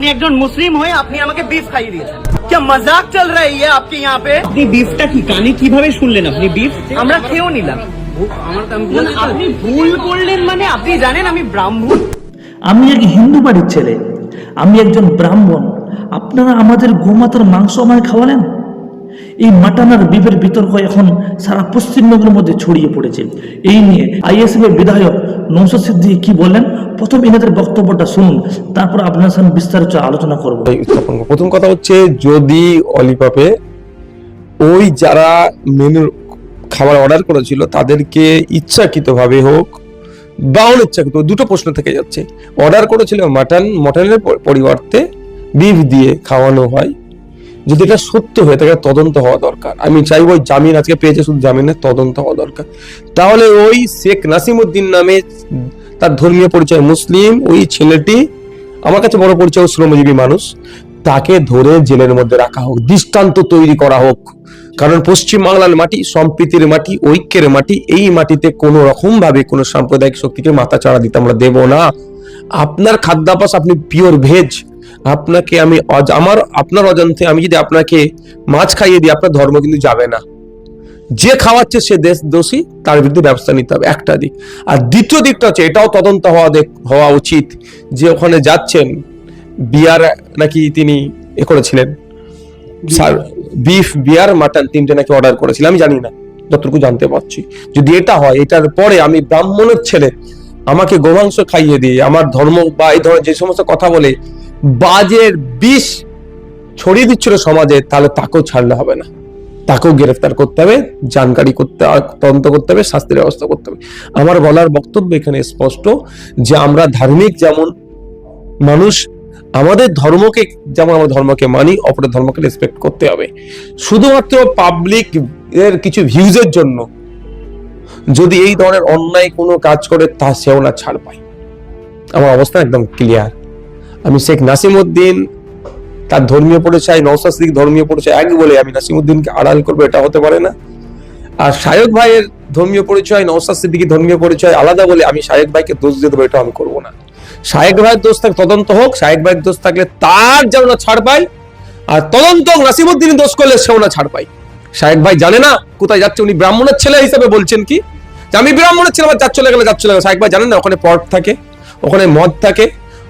আপনি একজন মুসলিম হয়ে আপনি আমাকে বিফ খাইয়ে দিয়েছেন क्या मजाक चल रहा है ये आपके यहाँ पे আপনি বিফটা কি কানে কিভাবে শুনলেন আপনি বিফ আমরা খেয়েও নিলাম আপনি ভুল করলেন মানে আপনি জানেন আমি ব্রাহ্মণ আমি এক হিন্দু বাড়ির ছেলে আমি একজন ব্রাহ্মণ আপনারা আমাদের গোমাতার মাংস আমায় খাওয়ালেন এই মাটন আর বিফের বিতর্ক এখন সারা পশ্চিমবঙ্গের মধ্যে ছড়িয়ে পড়েছে। এই নিয়ে আইএসএফ এর বিধায়ক নৌসদ সিদ্দিকি কি বললেন প্রথম এনাদের বক্তব্যটা শুনুন, তারপর আপনার সামনে বিস্তারিত আলোচনা করব। প্রথম কথা হচ্ছে, যদি অলিপাপে ওই যারা মেনুর খাবার অর্ডার করেছিল, তাদেরকে ইচ্ছাকৃতভাবে হোক বা অনিচ্ছাকৃত, দুটো প্রশ্ন থেকে যাচ্ছে। অর্ডার করেছিল মাটন, মটনের পরিবর্তে বিফ দিয়ে খাওয়ানো হয়। যদি এটা সত্য হয়ে থাকে তদন্ত হওয়া দরকার। আমি চাইব ওই জামিন আজকে পেয়েছে, শুধু জামিনের তদন্ত হওয়া দরকার। তাহলে ওই শেখ নাসিমুদ্দিন নামে তার ধর্মীয় পরিচয় মুসলিম, ওই ছেলেটি, আমার কাছে বড় পরিচয় শ্রমজীবী মানুষ, তাকে ধরে জেলের মধ্যে রাখা হোক, দৃষ্টান্ত তৈরি করা হোক। কারণ পশ্চিম বাংলার মাটি, সম্প্রীতির মাটি, ঐক্যের মাটি, এই মাটিতে কোনো রকম ভাবে কোনো সাম্প্রদায়িক শক্তিকে মাথা চাড়া দিতে আমরা দেব না। আপনার খাদ্যাভ্যাস, আপনি পিওর ভেজ আপনাকে আমি আমার আপনার অজান্তে আমি যদি আপনাকে মাছ খাইয়ে দিই আপনার ধর্ম কিন্তু যাবে না। যে খাওয়াচ্ছে সে দেশ দোষী তার বিরুদ্ধে ব্যবস্থা নিতে হবে একটা দিক। আর দ্বিতীয় দিকটা হচ্ছে এটাও তদন্ত হওয়া হওয়া উচিত যে ওখানে যাচ্ছেন বিয়ার নাকি তিনি এ করেছিলেন। স্যার বিফ বিয়ার মাটন তিনটে নাকি অর্ডার করেছিলেন আমি জানি না যতটুকু জানতে পারছি। যদি এটা হয় এটার পরে আমি ব্রাহ্মণের ছেলে আমাকে গোমাংস খাইয়ে দিয়ে আমার ধর্ম বা এই ধরনের যে সমস্ত কথা বলে বাজের বিষ ছড়িয়ে দিচ্ছিল সমাজে, তাহলে তাকেও ছাড়লে হবে না। তাকেও গ্রেফতার করতে হবে, জানকারি করতে তদন্ত করতে হবে, শাস্তির ব্যবস্থা করতে হবে। আমার বলার বক্তব্য এখানে স্পষ্ট যে আমরা ধার্মিক যেমন মানুষ, আমাদের ধর্মকে যেমন আমার ধর্মকে মানি, অপরের ধর্মকে রেসপেক্ট করতে হবে। শুধুমাত্র পাবলিক এর কিছু ভিউজের জন্য যদি এই ধরনের অন্যায় কোনো কাজ করে, তা সেও না ছাড় পায়। আমার অবস্থা একদম ক্লিয়ার আমি শেখ নাসিমউদ্দিন তার ধর্মীয় পরিচয় সিদ্দিক ধর্মীয় পরিচয় এক বলে আমি নাসিমউদ্দিনকে আড়াল করব, এটা হতে পারে না। আর শায়ক ভাইয়ের ধর্মীয় পরিচয় সিদ্দিকি ধর্মীয় পরিচয় আলাদা বলে আমি শায়ক ভাইকে দোষ দিয়ে দেবো, এটা আমি করব না। শায়েক ভাইয়ের দোষ থাক তদন্ত হোক শায়েক ভাইয়ের দোষ থাকলে তার যেন না ছাড় পায়, আর তদন্ত হোক নাসিমুদ্দিন দোষ করলে সেও না ছাড় পায়। শায়েক ভাই জানে না কোথায় যাচ্ছে, উনি ব্রাহ্মণের ছেলে হিসেবে বলছেন কি? যে আমি ব্রাহ্মণের ছেলে, আমার যার চলে গেলে যার চলে গেলে। শায়েক ভাই জানেন না, ওখানে পট থাকে, ওখানে মদ থাকে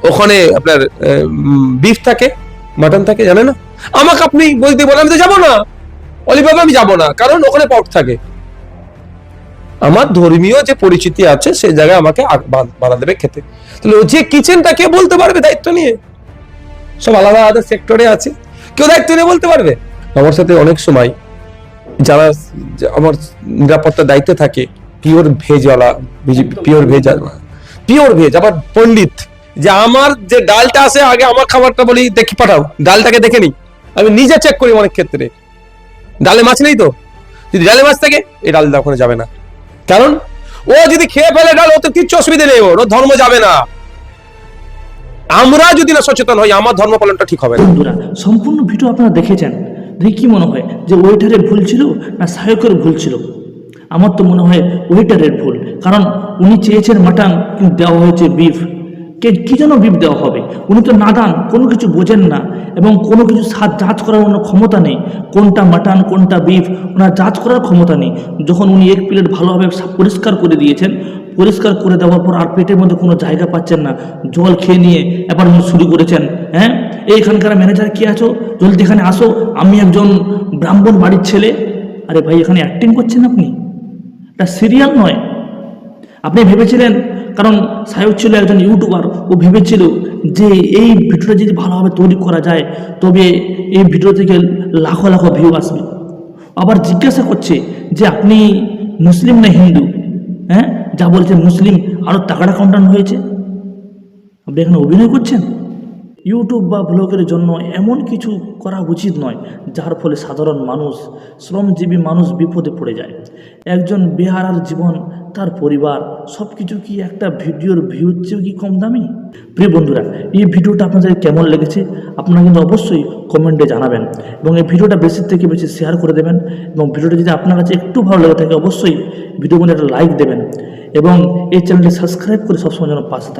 ওখানে আপনার বিফ থাকে মাটন থাকে, জানে না? আমাকে আপনি বলতে বলেন, আমি তো যাব না। অলিভাবে আমি যাব না, কারণ ওখানে পট থাকে। আমার ধর্মীয় যে পরিচিতি আছে সেই জায়গায় আমাকে বাধা দেবে খেতে। তাহলে ও যে কিচেনটা কে বলতে পারবে দায়িত্ব নিয়ে? সব আলাদা আলাদা সেক্টরে আছে। কেউ দায়িত্ব নিয়ে বলতে পারবে? আমার সাথে অনেক সময় যারা আমার নিরাপত্তার দায়িত্বে থাকে পিওর ভেজওয়ালা পিওর ভেজ পিওর ভেজ আবার পণ্ডিত। যে আমার যে ডালটা আছে, আগে আমার খাবারটা বলি, দেখি পাঠাও। ডালটাকে দেখে নিই। আমি নিজে চেক করি অনেক ক্ষেত্রে। ডালে মাছ নেই তো? যদি ডালে মাছ থাকে, এই ডালটা ওখানে যাবে না। কারণ, ও যদি খেয়ে ফেলে ডাল, ওতে কিচ্ছু অসুবিধা নেই ওর ধর্ম যাবে না। আমরা যদি না সচেতন হই, আমার ধর্ম পালনটা ঠিক হবে না। সম্পূর্ণ ভিডিও আপনারা দেখেছেন? দেখে কি মনে হয়? যে ওয়েটারের ভুল ছিল না সহায়কের ভুল ছিল? আমার তো মনে হয় ওয়েটারের ভুল। কারণ উনি চেয়েছেন মাটন, কিন্তু দেওয়া হয়েছে বিফ কে, কি যেন বিফ দেওয়া হবে? উনি তো নাদান, কোনো কিছু বোঝেন না এবং কোনো কিছু স্বাদ যাচ করার ওনার ক্ষমতা নেই। কোনটা মাটন, কোনটা বিফ, ওনার যাচ করার ক্ষমতা নেই। যখন উনি এক প্লেট ভালোভাবে পরিষ্কার করে দিয়েছেন, পরিষ্কার করে দেওয়ার পর আর পেটের মধ্যে কোনো জায়গা পাচ্ছেন না। জল খেয়ে নিয়ে এবার উনি শুরু করেছেন হ্যাঁ? এইখানকার ম্যানেজার কি আছো? জলদি এখানে আসো। আমি একজন ব্রাহ্মণ বাড়ির ছেলে। আরে ভাই, এখানে অ্যাক্টিং করছেন আপনি? এটা সিরিয়াল নয়। আপনি ভেবেছিলেন কারণ সাহেব ছিল একজন ইউটিউবার ও ভেবেছিল যে এই ভিডিওটা যদি ভালোভাবে তৈরি করা যায়, তবে এই ভিডিও থেকে লাখো লাখো ভিউ আসবে। আবার জিজ্ঞাসা করছে যে আপনি মুসলিম না হিন্দু? হ্যাঁ? যা বলছে মুসলিম আরও তাগড়া কাউন্টার হয়েছে? আপনি এখানে অভিনয় করছেন? ইউটিউব বা ব্লগের জন্য এমন কিছু করা উচিত নয়, যার ফলে সাধারণ মানুষ, শ্রমজীবী মানুষ বিপদে পড়ে যায়। একজন বেহারার জীবন তার পরিবার সব কিছু কি একটা ভিডিওর ভিউর চেয়েও কি কম দামি প্রিয় বন্ধুরা, এই ভিডিওটা আপনাদের কেমন লেগেছে আপনারা কিন্তু অবশ্যই কমেন্টে জানাবেন এবং এই ভিডিওটা বেশি থেকে বেশি শেয়ার করে দেবেন এবং ভিডিওটা যদি আপনার কাছে একটু ভালো লেগে থাকে, অবশ্যই ভিডিও মধ্যে একটা লাইক দেবেন এবং এই চ্যানেলটি সাবস্ক্রাইব করে সবসময় যেন পাশে।